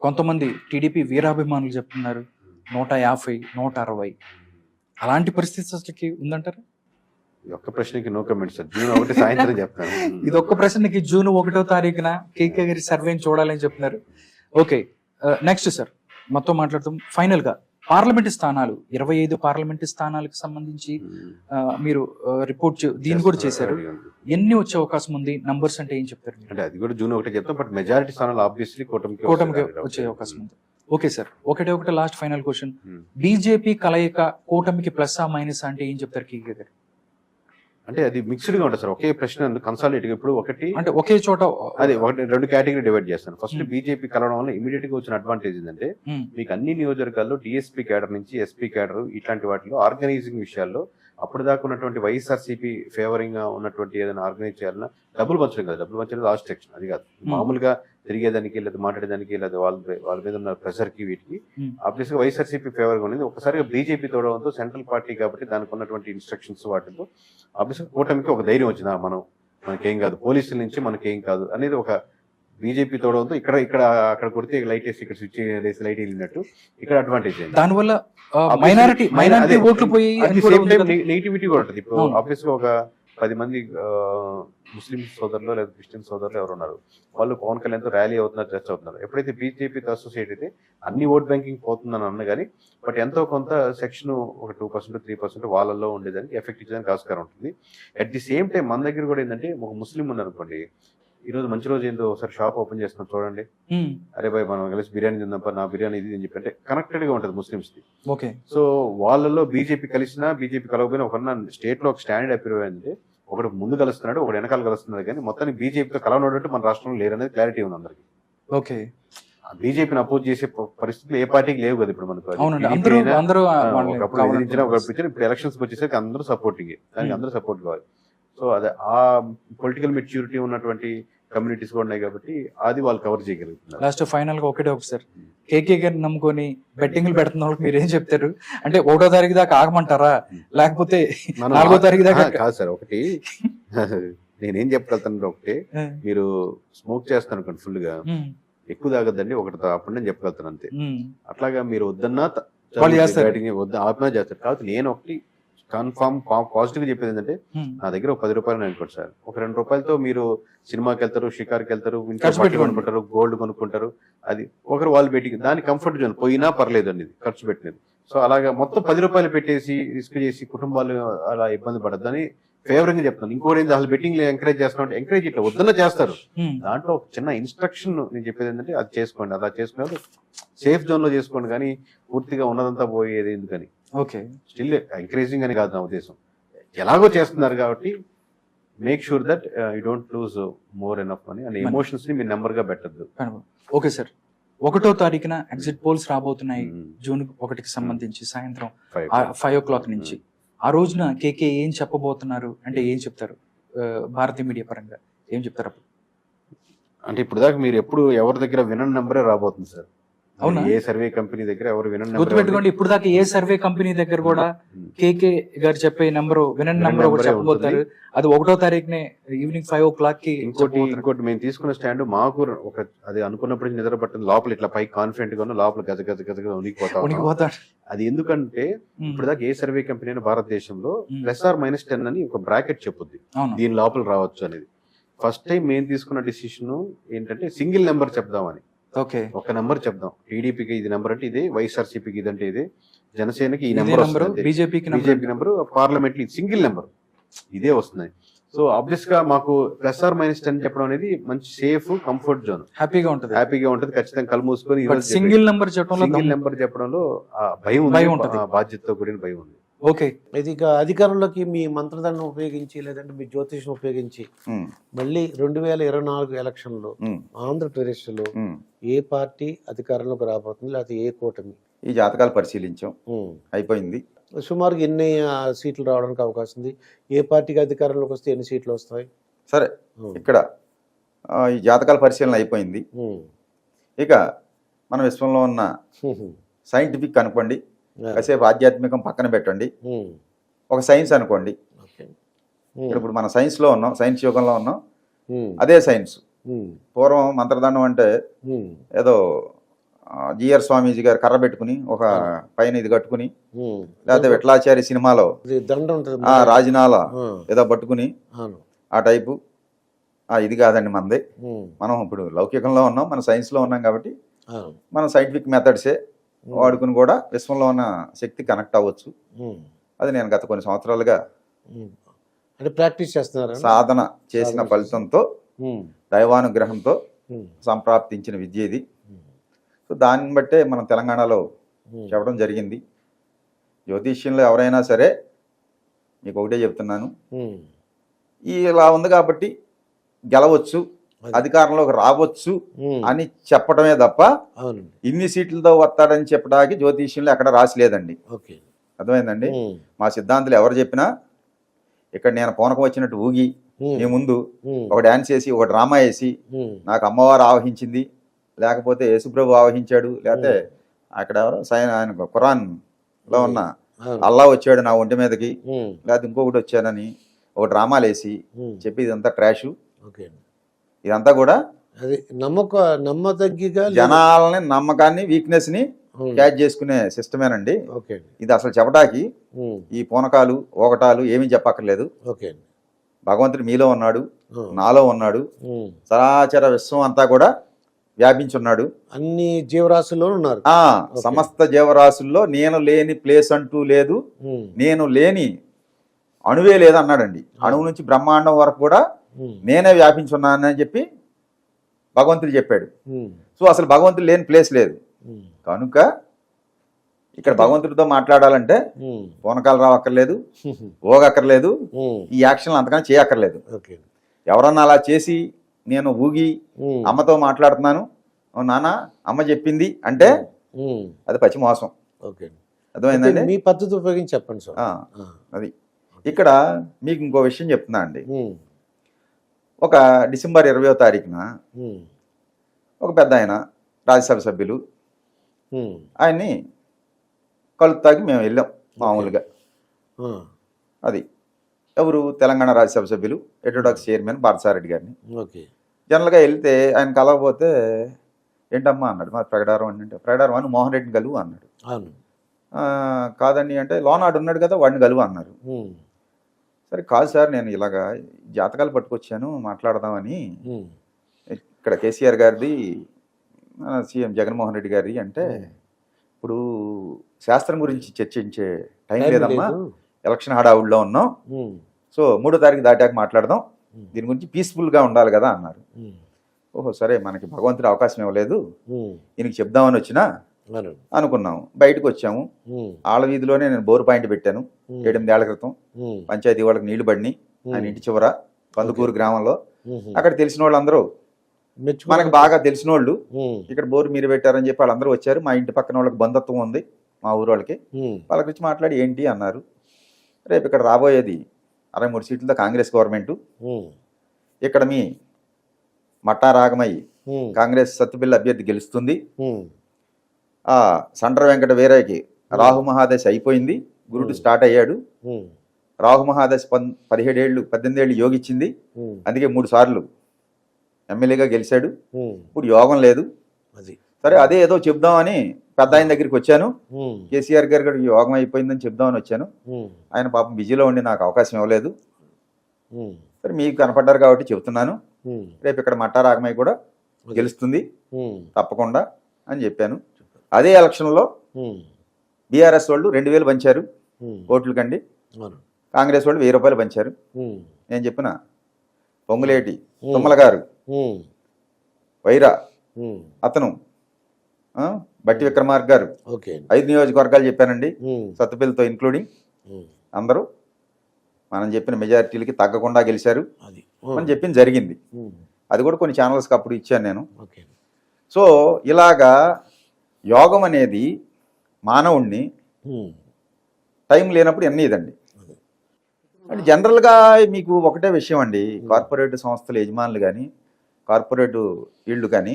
కొంతమంది టీడీపీ వీరాభిమానులు చెప్తున్నారు నూట యాభై నూట అరవై. అలాంటి పరిస్థితులకి ఉందంటారు? ఈ ఒక్క ప్రశ్నకి నో కమెంట్ సార్. జూన్ ఒకటి సాయంత్రం చెప్తాను. ఇది ఒక్క ప్రశ్నకి జూన్ ఒకటో తారీఖున కేకే గారి సర్వేని చూడాలని చెప్తున్నారు. Okay next sir. మొత్తం మాట్లాడుతాం. ఫైనల్గా పార్లమెంట్ స్థానాలు ఇరవై ఐదు పార్లమెంట్ స్థానాలకు సంబంధించి ఆ, మీరు రిపోర్ట్ దీన్ని కూడా చేశారు. ఎన్ని వచ్చే అవకాశం ఉంది? నంబర్స్ అంటే ఏం చెప్తారు? అంటే అది కూడా జూన్ ఒకటి చెప్తాం బట్ మెజారిటీ స్థానాలు ఆబ్వియస్లీ కూటమికి కూటమికి. వచ్చే అవకాశం ఉంది. ఓకే సార్ ఒకటే ఒకటి last final question Hmm. BJP కలయిక కూటమికి ప్లస్ ఆ మైనస్ అంటే ఏం చెప్తారు కేకే గారు? అంటే అది మిక్స్డ్గా ఉంటుంది సార్ ఒకే ప్రశ్న కన్సాలిడేట్ ఇప్పుడు ఒకటి అంటే ఒకే చోట అదే ఒకటి రెండు కేటగిరీ డివైడ్ చేస్తాను ఫస్ట్ Hmm. బీజేపీ కలవడం వల్ల ఇమీడియట్గా వచ్చిన అడ్వాంటేజ్ ఏంటంటే Hmm. మీకు అన్ని నియోజకవర్గాల్లో డిఎస్పీ క్యాడర్ నుంచి ఎస్పీ క్యాడర్ ఇట్లాంటి వాటిలో ఆర్గనైజింగ్ విషయాల్లో అప్పుడు దాకా ఉన్నటువంటి వైఎస్ఆర్సీపీ ఫేవరింగ్గా ఉన్నటువంటి ఏదైనా ఆర్గనైజ్ చేయాలన్నా డబ్బులు పంచడం కాదు డబ్బులు పంచడం లాస్ట్ సెక్షన్ అది కాదు. మామూలుగా తిరిగేదానికి లేదా మాట్లాడేదానికి లేదా వాళ్ళ వాళ్ళ మీద ఉన్న ప్రెషర్కి వీటికి Hmm. ఆబ్వియస్గా వైఎస్ఆర్సీపీ ఫేవర్గా ఉంది ఒకసారిగా బీజేపీ తోడడంతో సెంట్రల్ పార్టీ కాబట్టి దానికి ఉన్నటువంటి ఇన్స్ట్రక్షన్స్ వాటితో ఆబ్వియస్గా కూటమికి ఒక ధైర్యం వచ్చింది. మనం మనకేం కాదు పోలీసుల నుంచి మనకేం కాదు అనేది ఒక బీజేపీ తోడడంతో ఇక్కడ ఇక్కడ అక్కడ కొడితే లైట్ వేసి ఇక్కడ స్విచ్ వేసి లైట్ వెళ్ళినట్టు ఇక్కడ అడ్వాంటేజ్ దానివల్ల మైనారిటీ మైనారిటీ ఓట్లు పోయి the కూడా ఉంటుంది ఇప్పుడు. ఆబ్వియస్గా ఒక పది మంది ముస్లిం సోదరులు లేదా క్రిస్టియన్ సోదరులు ఎవరు ఉన్నారు? వాళ్ళు పవన్ కళ్యాణ్తో ర్యాలీ అవుతున్నారు చర్చ అవుతున్నారు. ఎప్పుడైతే బీజేపీతో అసోసియేట్ అయితే అన్ని ఓట్ బ్యాంకింగ్ పోతుందని అన్న కానీ బట్ ఎంతో కొంత సెక్షన్ ఒక టూ పర్సెంట్ త్రీ పర్సెంట్ వాళ్ళల్లో ఉండేదానికి ఎఫెక్ట్ ఇచ్చేదానికి ఆస్కారం ఉంటుంది. అట్ ది సేమ్ టైం మన దగ్గర కూడా ఏంటంటే ఒక ముస్లిం ఉన్నారు అనుకోండి ఈ రోజు మంచి రోజు ఏందో ఒకసారి షాప్ ఓపెన్ చేస్తున్నాం చూడండి. అరే బాయ్ మనం కలిసి బిర్యానీ తిందాం నా బిర్యానీ ఇది అని చెప్పి అంటే కనెక్టెడ్గా ఉంటుంది ముస్లిమ్స్కి ఓకే. సో వాళ్ళలో బీజేపీ కలిసినా బీజేపీ కలవకపోయినా ఒకరిన స్టేట్లో ఒక స్టాండర్డ్ అపీర్ అయింది ఒకటి ముందు కలుస్తున్నాడు ఒకటి వెనకాల కలుస్తున్నాడు కానీ మొత్తానికి బీజేపీతో కలవనట్టు మన రాష్ట్రంలో లేరనేది క్లారిటీ ఉంది అందరికి. ఓకే. బీజేపీని అపోజ్ చేసే పరిస్థితులు ఏ పార్టీకి లేవు కదా ఇప్పుడు మనకు ఒకప్పుడు ఇప్పుడు ఎలక్షన్స్ వచ్చేసరికి అందరూ సపోర్టింగ్ దానికి. అందరూ సపోర్ట్ కావాలి. సో అదే ఆ పొలిటికల్ మెచ్యూరిటీ ఉన్నటువంటి కమ్యూనిటీస్ కూడా ఉన్నాయి కాబట్టి అది వాళ్ళు కవర్ చేయగలుగుతున్నారు. లాస్ట్ ఫైనల్గా ఒకటే ఒకటి సార్. కేకే గారిని నమ్ముకొని బెట్టింగ్లు పెడుతున్న వాళ్ళకి మీరు ఏం చెప్తారు? అంటే ఒకటో తారీఖు దాకా ఆగమంటారా? లేకపోతే నాలుగో తారీఖు దాకా కాదు సార్ ఒకటి నేనేం చెప్పగలుగుతాను ఒకటి మీరు స్మోక్ చేస్తాను అనుకోండి ఫుల్గా ఎక్కువ తాగద్దండి ఒకటి తాగండి నేను చెప్పగలుగుతాను అంతే. అట్లాగా మీరు వద్దన్నా వద్ద ఆత్మ చేస్తారు. కాబట్టి నేను ఒకటి కన్ఫామ్ పాజిటివ్గా చెప్పేది ఏంటంటే. నా దగ్గర ఒక పది రూపాయలు అనుకోండి సార్. ఒక రెండు రూపాయలతో మీరు సినిమాకి వెళ్తారు షికార్కి వెళ్తారు. కొనుక్కుంటారు గోల్డ్ కొనుక్కుంటారు అది ఒకరు వాళ్ళు పెట్టి దాని కంఫర్ట్ జోన్ పోయినా పర్లేదు అండి ఖర్చు పెట్టినది సో అలాగా మొత్తం పది రూపాయలు పెట్టేసి రిస్క్ చేసి కుటుంబాలు అలా ఇబ్బంది పడద్దని ఫేవరింగ్గా చెప్తాను ఇంకోటి ఏంటి అసలు బెట్టింగ్ ఎంకరేజ్ చేస్తున్నా ఎంకరేజ్ ఇట్లా వద్దన్న చేస్తారు. దాంట్లో ఒక చిన్న ఇన్స్ట్రక్షన్ నేను చెప్పేది ఏంటంటే అది చేసుకోండి అలా చేసుకునే సేఫ్ జోన్లో చేసుకోండి కానీ పూర్తిగా ఉన్నదంతా పోయేది ఎందుకని? ఓకే. స్టిల్ ఎంకరేజింగ్ అని కాదు నా ఉద్దేశం. ఎలాగో చేస్తున్నారు కాబట్టి make sure that you don't lose more enough money and ఎమోషన్స్ని మీ నెంబర్గా పెట్టద్దు. Okay sir. ఒకటో తారీఖున ఎగ్జిట్ పోల్స్ రాబోతున్నాయి. జూన్ ఒకటికి సంబంధించి సాయంత్రం ఫైవ్ ఓ క్లాక్ నుంచి. ఆ రోజున కేకే ఏం చెప్పబోతున్నారు? అంటే ఏం చెప్తారు? భారతీయ మీడియా పరంగా ఏం చెప్తారు అప్పుడు? అంటే ఇప్పుడు దాకా మీరు ఎప్పుడు ఎవరి దగ్గర వినని నెంబరే రాబోతుంది సార్? అవునా? ఏ సర్వే కంపెనీ దగ్గర ఎవరు నెంబర్ గుర్తుపెట్టుకోండి ఇప్పుడు దాకా ఏ సర్వే కంపెనీ దగ్గర కూడా కేకే గారు చెప్పే నెంబర్ వినని నెంబర్ ఒకటి చెప్పబోతారు అది ఒకటో తారీఖునే ఈవినింగ్ ఫైవ్ ఓ క్లాక్కి ఇంకోటి. ఇంకోటి మేము తీసుకున్న స్టాండ్ మాకు ఒక అది అనుకున్నప్పుడు నిద్ర పట్టింది. లోపల ఇట్లా పై కాన్ఫిడెంట్గా లోపల గజ గజ గజ ఉనికిపోతా. ఉనికిపోతాడు అది ఎందుకంటే ఇప్పుడు దాకా ఏ సర్వే కంపెనీ అయినా భారతదేశంలో. ప్లస్ ఆర్ మైనస్ టెన్ అని ఒక బ్రాకెట్ చెప్పుద్ది. దీని లోపల రావచ్చు అనేది. ఫస్ట్ టైం మేము తీసుకున్న డిసిషన్ ఏంటంటే సింగిల్ నెంబర్ చెప్దామని. ఓకే. ఒక నెంబర్ చెప్దాం. టీడీపీకి ఇది నెంబర్ అంటే ఇది వైఎస్ఆర్సీపీకి ఇదంటే ఇది జనసేనకి ఈ ఇదే నెంబర్ బీజేపీకి BJP number parliament single number. ఇదే వస్తుంది సో ఆబ్వియస్గా మాకు ప్లస్ ఆర్ మైనస్ టెన్ చెప్పడం అనేది మంచి సేఫ్ కంఫర్ట్ జోన్. హ్యాపీగా ఉంటది. హ్యాపీగా ఉంటుంది ఖచ్చితంగా కళ్ళు మూసుకొని సింగిల్ నెంబర్ చెప్పడంలో సింగిల్ నెంబర్ చెప్పడంలో భయం ఉంది. బాధ్యతతో కూడిన భయం ఉంది. ఓకే ఇది ఇక అధికారంలోకి మీ మంత్రదండం ఉపయోగించి లేదంటే మీ జ్యోతిషం ఉపయోగించి మళ్ళీ రెండు వేల ఇరవై నాలుగు ఎలక్షన్లో ఆంధ్రప్రదేశ్లో. ఏ పార్టీ అధికారంలోకి రాబోతుంది లేకపోతే ఏ కూటమి ఈ జాతకాలు పరిశీలించాం. అయిపోయింది సుమారుగా ఎన్ని సీట్లు రావడానికి అవకాశం ఉంది ఏ పార్టీకి అధికారంలోకి వస్తే ఎన్ని సీట్లు వస్తాయి సరే. ఇక్కడ ఈ జాతకాల పరిశీలన అయిపోయింది. ఇక మన విశ్వంలో ఉన్న. సైంటిఫిక్ అనుకోండి కాసేపు ఆధ్యాత్మికం పక్కన పెట్టండి. ఒక సైన్స్ అనుకోండి. ఇప్పుడు మన సైన్స్లో ఉన్నాం సైన్స్ యుగంలో ఉన్నాం. అదే సైన్స్. పూర్వం మంత్రదండం అంటే. ఏదో జిఆర్ స్వామీజీ గారు కర్ర పెట్టుకుని ఒక పైన ఇది కట్టుకుని. లేకపోతే విట్లాచారి సినిమాలో రాజనాల ఏదో పట్టుకుని ఆ టైపు. ఆ ఇది కాదండి మనది. మనం ఇప్పుడు లౌకికంలో ఉన్నాం మన సైన్స్లో ఉన్నాం కాబట్టి మనం సైంటిఫిక్ మెథడ్సే. వాడుకుని కూడా విశ్వంలో ఉన్న శక్తి కనెక్ట్ అవ్వచ్చు. అది నేను గత కొన్ని సంవత్సరాలుగా. అంటే ప్రాక్టీస్ చేస్తున్నారా? సాధన చేసిన ఫలితంతో దైవానుగ్రహంతో సంప్రాప్తించిన విద్య ఇది. సో దాన్ని బట్టే మనం తెలంగాణలో. చెప్పడం జరిగింది. జ్యోతిష్యంలో ఎవరైనా సరే మీకు ఒకటే చెప్తున్నాను. ఇలా ఉంది కాబట్టి గెలవచ్చు. అధికారంలోకి రావచ్చు అని చెప్పడమే తప్ప ఇన్ని సీట్లతో వస్తాడని చెప్పడానికి జ్యోతిష్యంలో ఎక్కడ రాసిలేదండి ఓకే. అర్థమైందండి? మా సిద్ధాంతులు ఎవరు చెప్పినా ఇక్కడ నేను పూనకం వచ్చినట్టు ఊగి మీ ముందు ఒక డాన్స్ వేసి ఒక డ్రామా వేసి నాకు అమ్మవారు ఆవహించింది లేకపోతే యేసుప్రభు ఆవహించాడు లేకపోతే అక్కడ ఎవరు సైన్ ఆయన ఖురాన్లో ఉన్న. అల్లా వచ్చాడు నా ఒంటి మీదకి లేకపోతే ఇంకొకటి వచ్చానని ఒక డ్రామాలు వేసి చెప్పి ఇదంతా ట్రాష్. ఓకే ఇదంతా కూడా అది నమ్మక నమ్మదగ్గిగా. జనాలని నమ్మకాన్ని వీక్నెస్ని క్యాచ్ చేసుకునే సిస్టమేనండి ఓకే అండి. ఇది అసలు చెప్పడానికి ఉమ్, ఈ పూనకాలు ఓకటాలు ఏమీ చెప్పక్కర్లేదు. ఓకే భగవంతుడు మీలో ఉన్నాడు ఉమ్, నాలో ఉన్నాడు ఉమ్. చరాచర విశ్వం అంతా కూడా వ్యాపించున్నాడు. అన్ని జీవరాశుల్లో ఉన్నారు. ఆ సమస్త జీవరాశుల్లో నేను లేని ప్లేస్ అంటూ లేదు. నేను లేని అణువే లేదు అన్నాడండి అణువు నుంచి బ్రహ్మాండం వరకు కూడా నేనే వ్యాపించున్నానని చెప్పి భగవంతుడు చెప్పాడు. సో అసలు భగవంతుడు లేని ప్లేస్ లేదు. కనుక ఇక్కడ భగవంతుడితో మాట్లాడాలంటే పూనకాలు రావక్కర్లేదు ఓగక్కర్లేదు ఈ యాక్షన్లు అంతకన్నా చేయక్కర్లేదు. ఎవరన్నా అలా చేసి నేను ఊగి అమ్మతో మాట్లాడుతున్నాను "ఓ నాన్న అమ్మ చెప్పింది అంటే అది పచ్చి మోసం. అర్థమైందండి? మీ పద్ధతి ఉపయోగించి చెప్పండి సార్. అది. ఇక్కడ మీకు ఇంకో విషయం చెప్తున్నా అండి. ఒక డిసెంబర్ ఇరవయో తారీఖున ఒక పెద్ద ఆయన రాజ్యసభ సభ్యులు ఆయన్ని కలుపుతాకి మేము వెళ్ళాం మామూలుగా. అది. ఎవరు? తెలంగాణ రాజ్యసభ సభ్యులు ఎటోడాక్స్ చైర్మన్ పార్థసారెడ్డి గారిని. ఓకే. జనరల్గా వెళ్తే ఆయన కలవకపోతే ఏంటమ్మా? అన్నాడు. మా ప్రగడారం అంటే ప్రగడారం అని మోహన్ రెడ్డిని కలువు అన్నాడు. అవును. "ఆ, కాదండి అంటే లోనాడు ఉన్నాడు కదా వాడిని కలువు అన్నారు. సరే కాదు సార్ నేను ఇలాగా జాతకాలు పట్టుకొచ్చాను మాట్లాడదామని. ఇక్కడ కేసీఆర్ గారిది సీఎం జగన్మోహన్ రెడ్డి గారి అంటే ఇప్పుడు శాస్త్రం గురించి చర్చించే టైం లేదమ్మా. లేదు. ఎలక్షన్ హడావుడిలో ఉన్నాం. సో మూడో తారీఖు దాటాక మాట్లాడదాం. దీని గురించి పీస్ఫుల్గా ఉండాలి కదా అన్నారు. ఓహో సరే మనకి భగవంతుడు అవకాశం ఇవ్వలేదు. ఈయనకి చెప్దామని వచ్చినా అనుకున్నాము. బయటకు వచ్చాము ఆళ్ళ వీధిలోనే నేను బోరు పాయింట్ పెట్టాను. ఉమ్, ఏడెనిమిదేళ్ళ క్రితం. పంచాయతీ వాళ్ళకి నీళ్ళు పడినాయి. ఆయన ఇంటి చివర కందుకూరు గ్రామంలో. అక్కడ తెలిసిన వాళ్ళందరూ మనకు బాగా తెలిసిన వాళ్ళు ఇక్కడ బోరు మీరు పెట్టారని చెప్పి వాళ్ళందరూ వచ్చారు. మా ఇంటి పక్కన వాళ్ళకి బంధుత్వం ఉంది మా ఊరు వాళ్ళకి. వాళ్ళ గురించి మాట్లాడి ఏంటి అన్నారు. రేపు ఇక్కడ రాబోయేది అరవై మూడు సీట్లతో కాంగ్రెస్ గవర్నమెంట్. ఇక్కడ మీ మట్టా రాగమయ్యి ఉమ్, కాంగ్రెస్ సత్తుబిల్ల అభ్యర్థి గెలుస్తుంది. సండ్ర వెంకట వీరయ్యకి రాహు మహాదశ అయిపోయింది. గురుడు స్టార్ట్ అయ్యాడు. రాహు మహాదశ పన్ పదిహేడేళ్ళు పద్దెనిమిది ఏళ్ళు యోగిచ్చింది అందుకే మూడు సార్లు ఎమ్మెల్యేగా గెలిచాడు. ఇప్పుడు యోగం లేదు. సరే అదే ఏదో చెప్దామని పెద్ద ఆయన దగ్గరికి వచ్చాను. కేసీఆర్ గారి కూడా యోగం అయిపోయిందని చెప్దామని వచ్చాను. ఆయన పాపం బిజీలో ఉండి నాకు అవకాశం ఇవ్వలేదు. సరే మీకు కనపడ్డారు కాబట్టి చెప్తున్నాను. రేపు ఇక్కడ మట్టా రాగమయ్య కూడా గెలుస్తుంది. తప్పకుండా అని చెప్పాను. అదే ఎలక్షన్లో బీఆర్ఎస్ వాళ్ళు రెండు వేలు పంచారు ఓట్లు కండి కాంగ్రెస్ వాళ్ళు వెయ్యి రూపాయలు పంచారు. నేను చెప్పిన పొంగులేటి తుమ్మల గారు వైరా అతను బట్టి విక్రమార్క గారు. ఐదు నియోజకవర్గాలు చెప్పానండి. సత్తుపల్లితో ఇంక్లూడింగ్ ఉమ్, అందరూ మనం చెప్పిన మెజారిటీలకి తగ్గకుండా గెలిచారు. అని చెప్పింది జరిగింది. అది కూడా కొన్ని ఛానల్స్కి అప్పుడు ఇచ్చాను నేను. సో ఇలాగా యోగం అనేది మానవుణ్ణి టైం లేనప్పుడు ఎన్ని ఇదండి. అంటే జనరల్గా మీకు ఒకటే విషయం అండి. కార్పొరేట్ సంస్థల యజమానులు కానీ కార్పొరేట్ వీళ్ళు కానీ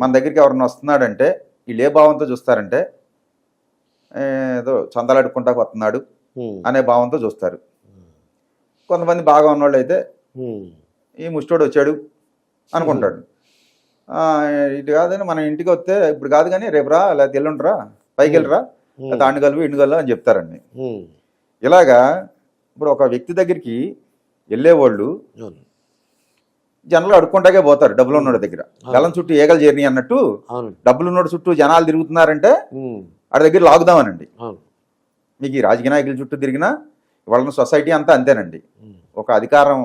మన దగ్గరికి ఎవరన్నా వస్తున్నాడంటే వీళ్ళు ఏ భావంతో చూస్తారంటే ఏదో చందాలడుకుంటా వస్తున్నాడు అనే భావంతో చూస్తారు. కొంతమంది బాగా ఉన్నోళ్ళు అయితే ఈ ముష్టోడు వచ్చాడు అనుకుంటాడు. ఇటు కాదని మనం ఇంటికి వస్తే ఇప్పుడు కాదు కానీ రేపు రా లేకపోతే ఎల్లుంటరా పైకి వెళ్ళరా లేకపోతే ఆండు కలువు ఇండు కలువు అని చెప్తారండి. ఇలాగా ఇప్పుడు ఒక వ్యక్తి దగ్గరికి వెళ్ళేవాళ్ళు జనరల్ అడుక్కుంటాకే పోతారు డబ్బులు ఉన్నోడి దగ్గర. గలం చుట్టూ ఏగలు చేరినాయి అన్నట్టు డబ్బులు ఉన్నోడి చుట్టూ జనాలు తిరుగుతున్నారంటే. ఆడి దగ్గర లాగుదామనండి. మీకు ఈ రాజకీయ నాయకుల చుట్టూ తిరిగినా వాళ్ళ సొసైటీ అంతా అంతేనండి. ఒక అధికారం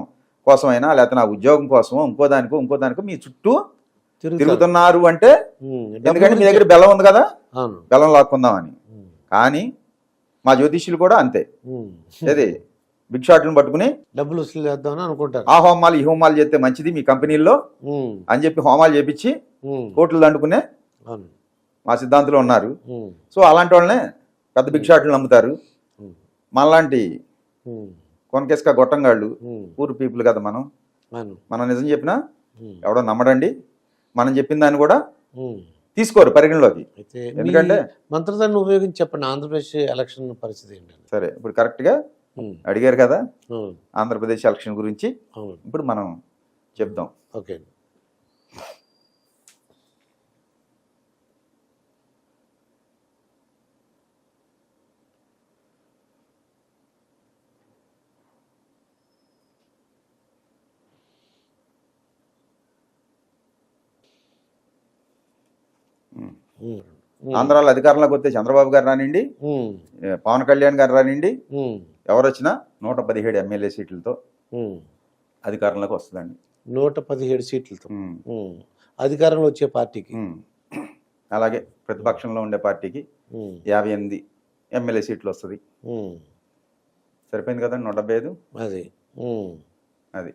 కోసమైనా లేకపోతే నా ఉద్యోగం కోసమో ఇంకో దానికో ఇంకో దానికో మీ చుట్టూ. తిరుగుతున్నారు అంటే. ఎందుకంటే మీ దగ్గర బెల్లం ఉంది కదా బెల్లం లాక్కుందామని. కానీ మా జ్యోతిష్యులు కూడా అంతే. ఏది బిగ్ షాట్లను పట్టుకుని డబ్బులు వసూలు చేద్దామని అనుకుంటారు ఆ హోమాలు ఈ హోమాలు చేస్తే మంచిది మీ కంపెనీల్లో. అని చెప్పి హోమాలు చేపించి. కోట్లు దండుకునే మా సిద్ధాంతులు ఉన్నారు. సో అలాంటి వాళ్ళనే పెద్ద బిగ్ షాట్లు నమ్ముతారు. మనలాంటి. కొనకేసుక గొట్టంగాళ్ళు. పూర్ పీపుల్ కదా మనం మనం నిజం చెప్పినా. ఎవడో నమ్మడండి మనం చెప్పిన దాన్ని కూడా. తీసుకోరు పరిగణలోకి ఎందుకంటే మంత్రదాన్ని ఉపయోగించి చెప్పండి ఆంధ్రప్రదేశ్ ఎలక్షన్ పరిస్థితి ఏంటండి సరే ఇప్పుడు కరెక్ట్గా. అడిగారు కదా. ఆంధ్రప్రదేశ్ ఎలక్షన్ గురించి ఇప్పుడు మనం చెప్దాం ఓకే ఆంధ్రాలో అధికారంలోకి వస్తే చంద్రబాబు గారు. ఏ, పవన్ కళ్యాణ్ గారు రానివ్వండి ఉమ్. ఎవరు వచ్చినా నూట పదిహేడు ఎమ్మెల్యే సీట్లతో. అధికారంలోకి వస్తుందండి నూట పదిహేడు సీట్లతో. అధికారంలో వచ్చే పార్టీకి. అలాగే ప్రతిపక్షంలో ఉండే పార్టీకి. యాభై ఎనిమిది ఎమ్మెల్యే సీట్లు వస్తుంది. సరిపోయింది కదండి నూట డెబ్బై ఐదు అది. అది